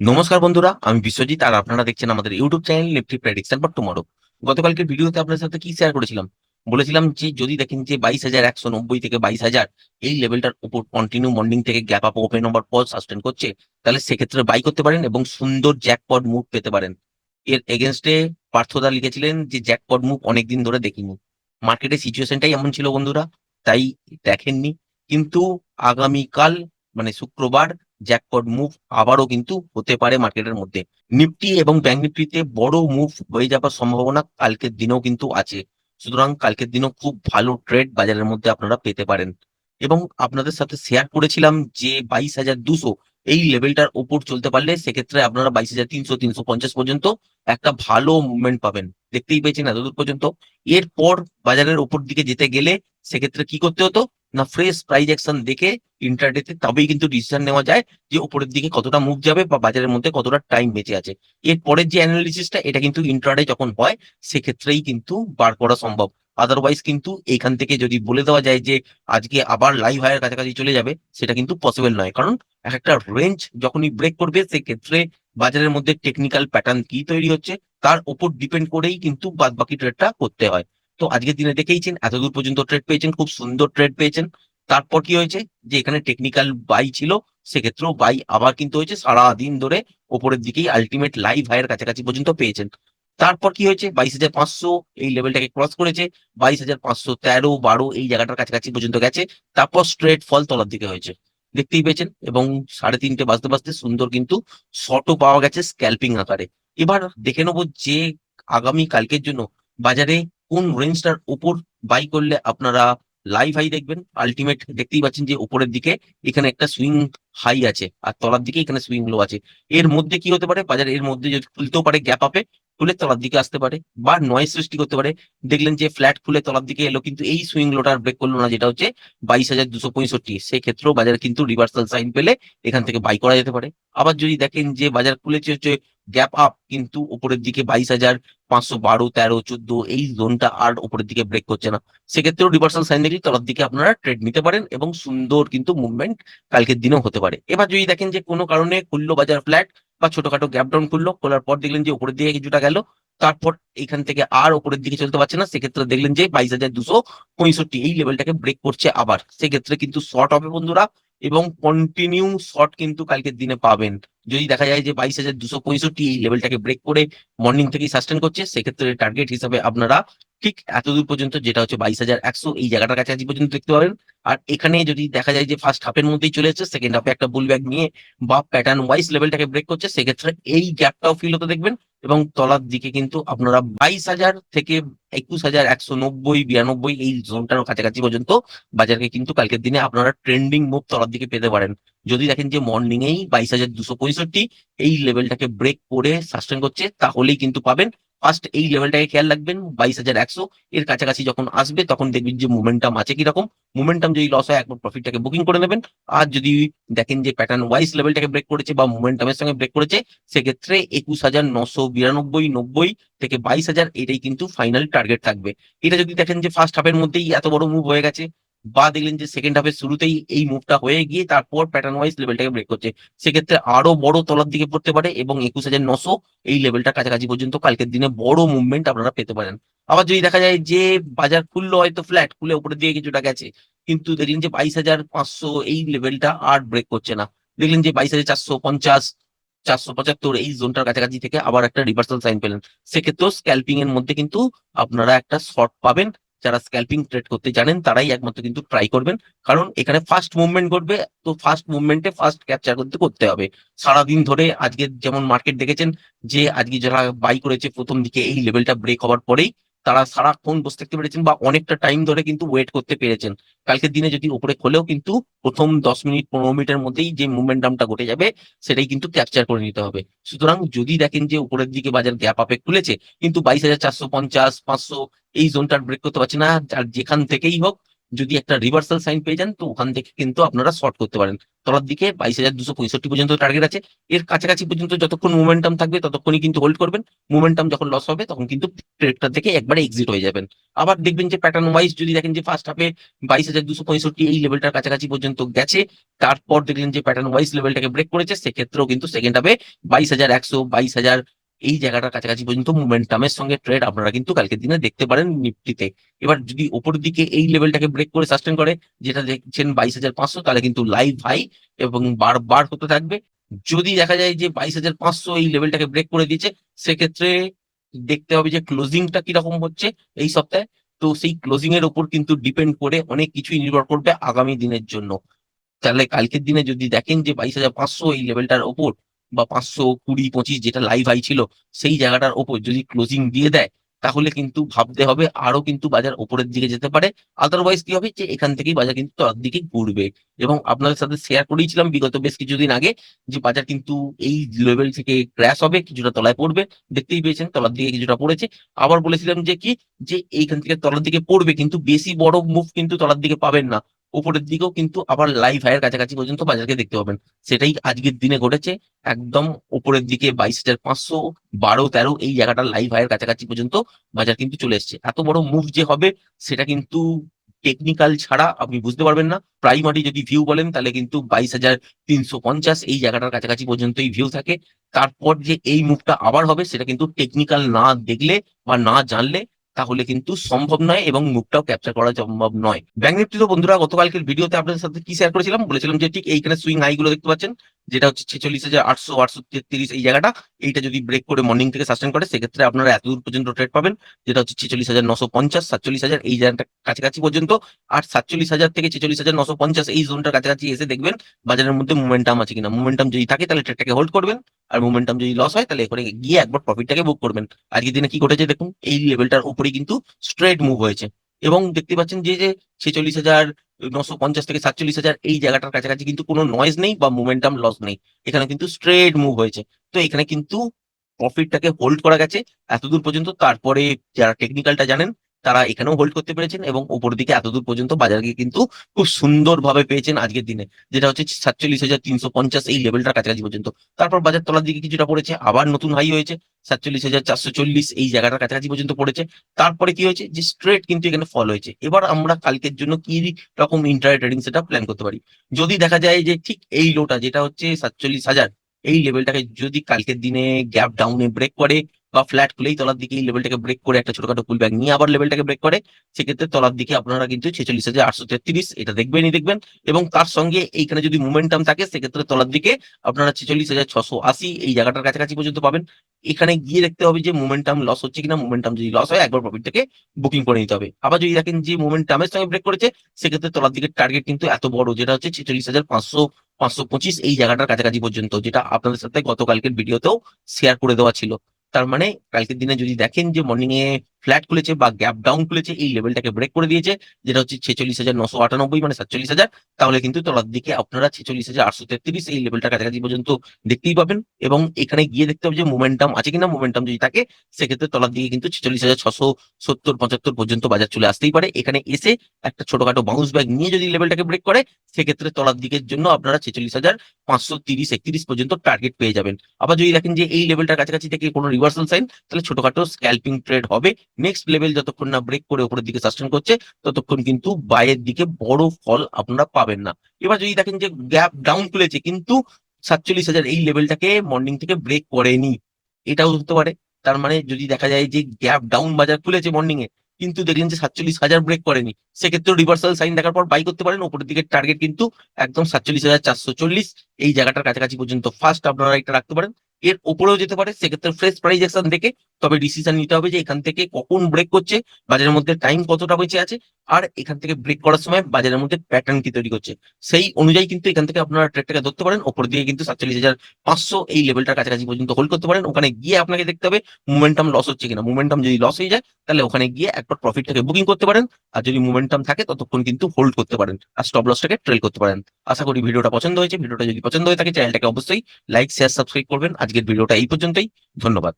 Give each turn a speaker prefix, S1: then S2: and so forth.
S1: নমস্কার বন্ধুরা, আমি বিশ্বজিৎ আর আপনারা দেখছেন আমাদের YouTube channel Nifty prediction for tomorrow গতকালকে ভিডিওতে আপনার সাথে কি শেয়ার করেছিলাম? বলেছিলাম যে, যদি দেখেন যে বাইশ হাজার একশো নব্বই থেকে বাইশ হাজার এই লেভেলটার উপর কন্টিনিউ মর্নিং থেকে gap up open over pause sustain করছে, তাহলে সেক্ষেত্রে বাই করতে পারেন এবং সুন্দর জ্যাকপট মুভ পেতে পারেন। এর এগেনস্টে পার্থদা লিখেছিলেন যে জ্যাকপট মুভ অনেকদিন ধরে দেখিনি। মার্কেটের সিচুয়েশনটাই এমন ছিল বন্ধুরা, তাই দেখেননি। কিন্তু আগামীকাল মানে শুক্রবার জ্যাকপট মুভ আবারও কিন্তু হতে পারে মার্কেটের মধ্যে। নিফটি এবং ব্যাংক নিফটিতে বড় মুভ হয়ে যাওয়ার সম্ভাবনা কালকের দিনেও কিন্তু আছে। সুতরাং কালকের দিনও খুব ভালো ট্রেড বাজারের মধ্যে আপনারা পেতে পারেন। এবং আপনাদের সাথে শেয়ার করেছিলাম যে বাইশ হাজার দুশো এই লেভেলটার উপর চলতে পারলে সেক্ষেত্রে আপনারা বাইশ হাজার তিনশো তিনশো পঞ্চাশ পর্যন্ত একটা ভালো মুভমেন্ট পাবেন। দেখতেই পেয়েছেন এতদূর পর্যন্ত। এরপর বাজারের উপর দিকে যেতে গেলে সেক্ষেত্রে কি করতে হতো? না ফ্রেশ প্রাইজ অ্যাকশন দেখে ইন্টারডেতে তবেই কিন্তু ডিসিশন নেওয়া যায় যে উপরের দিকে কতটা মুভ যাবে বা বাজারের মধ্যে কতটা টাইম বেঁচে আছে। এর পরের যে অ্যানালিসিসটা এটা কিন্তু ইন্টারডে যখন হয়, সেক্ষেত্রেই কিন্তু বার করা সম্ভব। আদারওয়াইজ কিন্তু এখান থেকে যদি বলে দেওয়া যায় যে আজকে আবার লাইভ হায়ার কাছাকাছি চলে যাবে, সেটা কিন্তু পসিবল নয়। কারণ এক একটা রেঞ্জ যখনই ব্রেক করবে, সেক্ষেত্রে বাজারের মধ্যে টেকনিক্যাল প্যাটার্ন কি তৈরি হচ্ছে, তার উপর ডিপেন্ড করেই কিন্তু বাদ বাকি ট্রেডটা করতে হয়। তো আজকের দিনে দেখেইছেন, এতদূর পর্যন্ত ট্রেড পেয়েছেন, খুব সুন্দর ট্রেড পেয়েছেন। তারপর কি হয়েছে? যে এখানে টেকনিক্যাল বাই ছিল, সেক্ষেত্রেও বাই আবার কিন্তু হয়েছে, সারাদিন ধরে ওপরের দিকেই আলটিমেট লাইভ হায়ার কাছাকাছি পর্যন্ত পেয়েছেন। তারপর কি হয়েছে? বাইশ হাজার পাঁচশো এই লেভেলটাকে ক্রস করেছে, বাইশ হাজার পাঁচশো তেরো, বারো এই জায়গাটার কাছাকাছি পর্যন্ত গেছে, তারপর স্ট্রেট ফল তলার দিকে হয়েছে। দেখতেই পেয়েছেন, এবং সাড়ে তিনটে বাজতে বাজতে সুন্দর কিন্তু শর্টও পাওয়া গেছে স্ক্যাল্পিং আকারে। এবার দেখে নেব যে আগামী কালকের জন্য বাজারে কোন রেঞ্জটার উপর বাই করলে আপনারা লাইভ হাই দেখবেন? আলটিমেট দেখতেই পাচ্ছেন যে উপরের দিকে এখানে একটা সুইং হাই আছে আর তলার দিকে এখানে সুইং লো আছে। এর মধ্যে কি হতে পারে? বাজার এর মধ্যে যদি খুলতেও পারে গ্যাপ আপে খুলে তলার দিকে আসতে পারে বা নয়েজ সৃষ্টি করতে পারে। দেখলেন যে ফ্ল্যাট খুলে তলার দিকে এলো কিন্তু এই সুইং লোটার ব্রেক করল না, যেটা হচ্ছে বাইশ হাজার দুশো পঁয়ষট্টি। সেই ক্ষেত্রেও বাজারে কিন্তু রিভার্সাল সাইন পেলে এখান থেকে বাই করা যেতে পারে। আবার যদি দেখেন যে বাজার খুলেছে হচ্ছে গ্যাপ আপ কিন্তু উপরের দিকে বাইশ হাজার পাঁচশো বারো, তেরো, চোদ্দ, এই জোনটা আর উপরের দিকে ব্রেক করছে না। সেক্ষেত্রেও রিভার্সাল সাইন দেখলে তলার দিকে আপনারা ট্রেড নিতে পারেন এবং সুন্দর কিন্তু মুভমেন্ট কালকের দিনেও হতে পারে। এবার যদি দেখেন যে কোনো কারণে খুললো বাজার ফ্ল্যাট বা ছোটখাটো গ্যাপ ডাউন খুললো, খোলার পর দেখলেন যে উপরের দিকে কিছুটা গেল, তারপর এখান থেকে আর উপরের দিকে চলতে পারছে না, সেক্ষেত্রে দেখলেন যে বাইশ হাজার দুশো পঁয়ষট্টি, এই লেভেলটাকে ব্রেক করছে আবার। সেক্ষেত্রে কিন্তু শর্ট হবে বন্ধুরা এবং কন্টিনিউ শর্ট কিন্তু কালকের দিনে পাবেন। যদি দেখা যায় যে বাইশ হাজার দুশো পঁয়ষট্টি এই লেভেলটাকে ব্রেক করে মর্নিং থেকেই সাস্টেন করছে, সেক্ষেত্রে টার্গেট হিসাবে আপনারা ঠিক এতদূর পর্যন্ত যেটা হচ্ছে বাইশ হাজার একশো এই জায়গাটার কাছে আজ পর্যন্ত দেখতে পাবেন। আর এখানে যদি দেখা যায় যে ফার্স্ট হাফের মধ্যেই চলে এসেছে সেকেন্ড হাফে একটা বুল ব্যাগ নিয়ে বা প্যাটার্ন ওয়াইজ লেভেলটাকে ব্রেক করছে, সেক্ষেত্রে এই গ্যাপটাও ফিল হতে দেখবেন। এবং তলার দিকে কিন্তু আপনারা বাইশ হাজার থেকে একুশ হাজার একশো নব্বই, বিরানব্বই এই জোনটার কাছাকাছি পর্যন্ত বাজারকে কিন্তু কালকের দিনে আপনারা ট্রেন্ডিং মুভ তলার দিকে পেতে পারেন। যদি দেখেন যে মর্নিং এই বাইশ হাজার দুশো পঁয়ষট্টি এই লেভেলটাকে ব্রেক করে সাস্টেন করছে, তাহলেই কিন্তু পাবেন ফার্স্ট এই লেভেলটাকে খেয়াল রাখবেন, বাইশ হাজার একশো। এর কাছাকাছি যখন আসবে, তখন দেখবেন যে মোমেন্টাম আছে কীরকম। মোমেন্টাম যদি লস হয়, একবার প্রফিটটাকে বুকিং করে নেবেন। আর যদি দেখেন যে প্যাটার্ন ওয়াইজ লেভেলটাকে ব্রেক করেছে বা মোমেন্টামের সঙ্গে ব্রেক করেছে, সেক্ষেত্রে একুশ হাজার নশো বিরানব্বই, নব্বই থেকে বাইশ হাজার এটাই কিন্তু ফাইনাল টার্গেট থাকবে। এটা যদি দেখেন যে ফার্স্ট হাফের মধ্যেই এত বড় মুভ হয়ে গেছে বা দেখলেন যে সেকেন্ড হাফের শুরুতেই এই মুভটা হয়ে গিয়ে তারপর প্যাটার্ন ওয়াইজ লেভেলটাকে ব্রেক করছে। সেক্ষেত্রে আরও বড় তলার দিকে পড়তে পারে এবং একুশ হাজার নশো এই লেভেলটা কাছাকাছি পর্যন্ত কালকের দিনে বড় মুভমেন্ট আপনারা পেতে পারেন। আবার যদি দেখা যায় যে বাজার খুললো হয়তো ফ্ল্যাট খুলে উপরের দিয়ে কিছুটা গেছে, কিন্তু দেখলেন যে বাইশ হাজার পাঁচশো এই লেভেলটা আর ব্রেক করছে না। দেখলেন যে বাইশ হাজার চারশো পঞ্চাশ, চারশো পঁচাত্তর এই জোনটার কাছাকাছি থেকে আবার একটা রিভার্সাল সাইন পেলেন। সেক্ষেত্রেও স্ক্যাল্পিং এর মধ্যে কিন্তু আপনারা একটা শর্ট পাবেন। যারা স্ক্যাল্পিং ট্রেড করতে জানেন, তারাই একমাত্র কিন্তু ট্রাই করবেন। কারণ এখানে ফার্স্ট মুভমেন্ট করবে তো ফার্স্ট মুভমেন্টে ফার্স্ট ক্যাপচার করতে করতে হবে। সারাদিন ধরে আজকে যেমন মার্কেট দেখেছেন, যে আজকে যারা বাই করেছে, প্রথম দিকে এই লেভেলটা ব্রেক হওয়ার পরেই তারা সারাক্ষণ বসে থাকতে পেরেছেন বা অনেকটা টাইম ধরে কিন্তু ওয়েট করতে পেরেছেন। কালকের দিনে যদি উপরে খোলেও কিন্তু প্রথম দশ মিনিট, পনেরো মিনিটের মধ্যেই যে মুভমেন্টামটা ঘটে যাবে, সেটাই কিন্তু ক্যাপচার করে নিতে হবে। সুতরাং যদি দেখেন যে উপরের দিকে বাজার গ্যাপ আপে খুলেছে, কিন্তু বাইশ হাজার চারশো পঞ্চাশ, পাঁচশো এই জোনটার ব্রেক করতে পারছে না, আর যেখান থেকেই হোক যদি একটা রিভার্সাল সাইন পেয়ে যান, তো ওখান থেকে কিন্তু আপনারা শর্ট করতে পারেন। তলার দিকে বাইশ হাজার দুশো পঁয়ষট্টি পর্যন্ত টার্গেট আছে। এর কাছাকাছি পর্যন্ত যতক্ষণ মোমেন্টাম থাকবে, ততক্ষণই কিন্তু হোল্ড করবেন। মোমেন্টাম যখন লস হবে, তখন কিন্তু ট্রেডটা থেকে একবারে এক্সিট হয়ে যাবেন। আবার দেখবেন যে প্যাটার্ন ওয়াইজ যদি দেখেন যে ফার্স্ট হাফে বাইশ হাজার দুশো পঁয়ষট্টি এই লেভেলটার কাছাকাছি পর্যন্ত গেছে, তারপর দেখলেন যে প্যাটার্ন ওয়াইজ লেভেলটাকে ব্রেক করেছে, সেক্ষেত্রেও কিন্তু সেকেন্ড হাফে বাইশ হাজার একশো, বাইশ হাজার এই জায়গাটার কাছাকাছি পর্যন্ত মোমেন্টামের সঙ্গে ট্রেড আপনারা কিন্তু কালকের দিনে দেখতে পারেন নিফটিতে। এবার যদি ওপরের দিকে এই লেভেলটাকে ব্রেক করে সাস্টেন করে, যেটা দেখছেন বাইশ হাজার পাঁচশো, তাহলে কিন্তু লাইভ হাই এবং বারবার হতে থাকবে। যদি দেখা যায় যে বাইশ হাজার পাঁচশো এই লেভেলটাকে ব্রেক করে দিয়েছে, সেক্ষেত্রে দেখতে হবে যে ক্লোজিংটা কীরকম হচ্ছে এই সপ্তাহে। তো সেই ক্লোজিং এর উপর কিন্তু ডিপেন্ড করে অনেক কিছুই নির্ভর করবে আগামী দিনের জন্য। তাহলে কালকের দিনে যদি দেখেন যে বাইশ হাজার পাঁচশো এই লেভেলটার ওপর বা পাঁচশো কুড়ি, পঁচিশ যেটা লাইভ হাই ছিল, সেই জায়গাটার ওপর যদি ক্লোজিং দিয়ে দেয়, তাহলে কিন্তু ভাবতে হবে আরও কিন্তু বাজার ওপরের দিকে যেতে পারে। আদারওয়াইজ কি হবে যে এখান থেকেই বাজার কিন্তু তলার দিকে ঘুরবে। এবং আপনাদের সাথে শেয়ার করেছিলাম বিগত বেশ কিছুদিন আগে যে বাজার কিন্তু এই লেভেল থেকে ক্র্যাশ হবে, কিছুটা তলায় পড়বে। দেখতেই পেয়েছেন তলার দিকে কিছুটা পড়েছে। আবার বলেছিলাম যে কি? যে এইখান থেকে তলার দিকে পড়বে, কিন্তু বেশি বড় মুভ কিন্তু তলার দিকে পাবেন না। উপরের দিকেও কিন্তু আবার লাইভ হায়ের কাছাকাছি পর্যন্ত বাজারকে দেখতে পাবেন। সেটাই আজকের দিনে ঘটেছে। একদম উপরের দিকে বাইশ হাজার পাঁচশো বারো তেরো এই জায়গাটা লাইভ হায়ের কাছাকাছি পর্যন্ত বাজার কিন্তু চলে এসছে। এত বড় মুভ যে হবে, সেটা কিন্তু টেকনিক্যাল ছাড়া আপনি বুঝতে পারবেন না। প্রাইমারি যদি ভিউ বলেন, তাহলে কিন্তু বাইশ হাজার তিনশো পঞ্চাশ এই জায়গাটার কাছাকাছি পর্যন্তই ভিউ থাকে। তারপর যে এই মুভটা আবার হবে, সেটা কিন্তু টেকনিক্যাল না দেখলে বা না জানলে তাহলে কিন্তু সম্ভব নয় এবং মুখটাও ক্যাপচার করা সম্ভব নয়। ব্যাংক নিফটি তো বন্ধুরা, গতকালকের ভিডিওতে আপনাদের সাথে কি শেয়ার করেছিলাম? বলেছিলাম যে ঠিক এইখানে সুইং হাই গুলো দেখতে পাচ্ছেন। যেটা হচ্ছে ছেচল্লিশ হাজার আটশো আটশো তেত্রিশ এই জায়গাটা, এইটা যদি ব্রেক করে মর্নিং থেকে সাস্টেন করে, সেক্ষেত্রে আপনারা এত দূর পর্যন্ত ট্রেড পাবেন। যেটা হচ্ছে ছেচল্লিশ হাজার নশো পঞ্চাশ, সাতচল্লিশ হাজার এই জায়গাটা কাছাকাছি পর্যন্ত। আর সাতচল্লিশ হাজার থেকে ছেচল্লিশ হাজার নশো পঞ্চাশ এই জোনটার কাছাকাছি এসে দেখবেন, বাজারের মধ্যে মোমেন্টাম আছে কিনা। মোমেন্টাম যদি থাকে, তাহলে ট্রেডটাকে হোল্ড করবেন। আর মোমেন্টাম যদি লস হয়, তাহলে এখানে গিয়ে একবার প্রফিটটাকে বুক করবেন। আজকের দিনে কি ঘটেছে দেখুন, এই লেভেলটার উপরেই কিন্তু স্ট্রেট মুভ হয়েছে। এবং দেখতে পাচ্ছেন যে যে ছেচল্লিশ হাজার নশো পঞ্চাশ থেকে সাতচল্লিশ হাজার এই জায়গাটার কাছাকাছি কিন্তু কোনো নয়েজ নেই বা মোমেন্টাম লস নেই। এখানে কিন্তু স্ট্রেট মুভ হয়েছে। তো এখানে কিন্তু প্রফিটটাকে হোল্ড করা গেছে এতদূর পর্যন্ত। তারপরে যারা টেকনিক্যালটা জানেন তারা এখানেও হোল্ড করতে পেরেছেন এবং উপর দিকে এতদূর পর্যন্ত বাজারকে কিন্তু খুব সুন্দরভাবে পেয়েছেন আজকের দিনে। যেটা হচ্ছে সাতচল্লিশ হাজার তিনশো পঞ্চাশ এই লেভেলটার কাছাকাছি পর্যন্ত। তারপর বাজার তলার দিকে কিছুটা পড়েছে, আবার নতুন হাই হয়েছে, সাতচল্লিশ হাজার চারশো চল্লিশ এই জায়গাটার কাছাকাছি পর্যন্ত পড়েছে। তারপরে কি হয়েছে? যে স্ট্রেট কিন্তু এখানে ফল হয়েছে। এবার আমরা কালকের জন্য কি রকম ইন্টার ট্রেডিং সেটা প্ল্যান করতে পারি? যদি দেখা যায় যে ঠিক এই লোটা যেটা হচ্ছে সাতচল্লিশ হাজার, এই লেভেলটাকে যদি কালকের দিনে গ্যাপ ডাউনে ব্রেক করে বা ফ্ল্যাট খুলেই তলার দিকে এই লেভেলটাকে ব্রেক করে একটা ছোটখাটো পুল ব্যাগ নিয়ে আবার লেভেলটাকে ব্রেক করে, সেক্ষেত্রে তলার দিকে আপনারা কিন্তু ছেচল্লিশ হাজার আটশো তেত্রিশ এটা দেখবেনই দেখবেন। এবং তার সঙ্গে এইখানে যদি মোমেন্টাম থাকে, সেক্ষেত্রে তলার দিকে আপনারা ছেচল্লিশ হাজার ছশো আশি এই জায়গাটার কাছাকাছি পর্যন্ত পাবেন। এখানে গিয়ে দেখতে হবে যে মোমেন্টাম লস হচ্ছে কিনা। মোমেন্টাম যদি লস হয়, একবার প্রফিট থেকে বুকিং করে নিতে হবে। আবার যদি দেখেন যে মোমেন্টামের সঙ্গে ব্রেক করেছে, সেক্ষেত্রে তলার দিকে টার্গেট কিন্তু এত বড়, যেটা হচ্ছে ছেচল্লিশ হাজার পাঁচশো পাঁচশো পঁচিশ এই জায়গাটার কাছাকাছি পর্যন্ত, যেটা আপনাদের সাথে গতকালকের ভিডিওতেও শেয়ার করে দেওয়া ছিল। তার মানে কালকের দিনে যদি দেখেন যে মর্নিং এ ফ্ল্যাট খুলেছে বা গ্যাপ ডাউন খুলেছে, এই লেভেলটাকে ব্রেক করে দিয়েছে, যেটা হচ্ছে ছেচল্লিশ হাজার নশো আটানব্বই মানে সাতচল্লিশ হাজার। তাহলে কিন্তু তলার দিকে আপনারা ছেচল্লিশ হাজার আটশো তেত্রিশ, এই লেভেলটার কাছাকাছি পর্যন্ত দেখতেই পাবেন। এবং এখানে গিয়ে দেখতে হবে যে মোমেন্টাম আছে কিনা মোমেন্টাম যদি থাকে, সেক্ষেত্রে তলার দিকে কিন্তু ছেচল্লিশ হাজার ছশো সত্তর, পঁচাত্তর পর্যন্ত বাজার চলে আসতেই পারে। এখানে এসে একটা ছোটখাটো বাউন্স ব্যাগ নিয়ে যদি লেভেলটাকে ব্রেক করে, সেক্ষেত্রে তলার দিকের জন্য আপনারা ছেচল্লিশ হাজার পাঁচশো তিরিশ, একত্রিশ পর্যন্ত টার্গেট পেয়ে যাবেন। আবার যদি দেখেন যে এই লেভেলটার কাছাকাছি থেকে কোনো রিভার্সাল সাইন তাহলে ছোটখাটো স্ক্যাল্পিং ট্রেড হবে। নেক্সট লেভেল যতক্ষণ না ব্রেক করে উপরের দিকে সাস্টেন করছে, ততক্ষণ কিন্তু বাইয়ের দিকে বড় ফল আপনারা পাবেন না। এবার যদি দেখেন যে গ্যাপ ডাউন খুলেছে, কিন্তু সাতচল্লিশ হাজার এই লেভেলটাকে মর্নিং থেকে ব্রেক করেনি। এটাও হতে পারে। তার মানে যদি দেখা যায় যে গ্যাপ ডাউন বাজার খুলেছে মর্নিং এ কিন্তু দেখলেন যে সাতচল্লিশ হাজার ব্রেক করেনি। সেক্ষেত্রে রিভার্সাল সাইন দেখার পর বাই করতে পারেন। উপরের দিকে টার্গেট কিন্তু একদম সাতচল্লিশ হাজার চারশো চল্লিশ, এই জায়গাটার কাছাকাছি পর্যন্ত। ফার্স্ট আপনারা এটা রাখতে পারেন। এর উপরেও যেতে পারে, সেক্ষেত্রে ফ্রেশ প্রাইস অ্যাকশন দেখে তবে ডিসিশন নিতে হবে যে এখান থেকে কখন ব্রেক করছে, বাজারের মধ্যে টাইম কতটা বেঁচে আছে আর এখান থেকে ব্রেক করার সময় বাজারের মধ্যে প্যাটার্ন কি তৈরি করছে? সেই অনুযায়ী কিন্তু এখান থেকে আপনারা ট্রেডটাকে ধরতে পারেন। ওপর দিয়ে কিন্তু সাতচল্লিশ হাজার পাঁচশো এই লেভেলটার কাছাকাছি পর্যন্ত হোল্ড করতে পারেন। ওখানে গিয়ে আপনাকে দেখতে হবে মোমেন্টাম লস হচ্ছে কিনা। মোমেন্টাম যদি লস হয়ে যায়, তাহলে ওখানে গিয়ে একবার প্রফিটটাকে বুকিং করতে পারেন। আর যদি মোমেন্টাম থাকে, ততক্ষণ কিন্তু হোল্ড করতে পারেন আর স্টপ লসটাকে ট্রেল করতে পারেন। আশা করি ভিডিওটা পছন্দ হয়েছে। ভিডিওটা যদি পছন্দ হয়ে থাকে চ্যানেলটাকে অবশ্যই লাইক শেয়ার সাবস্ক্রাইব করবেন। আজকের ভিডিওটা এই পর্যন্তই। ধন্যবাদ।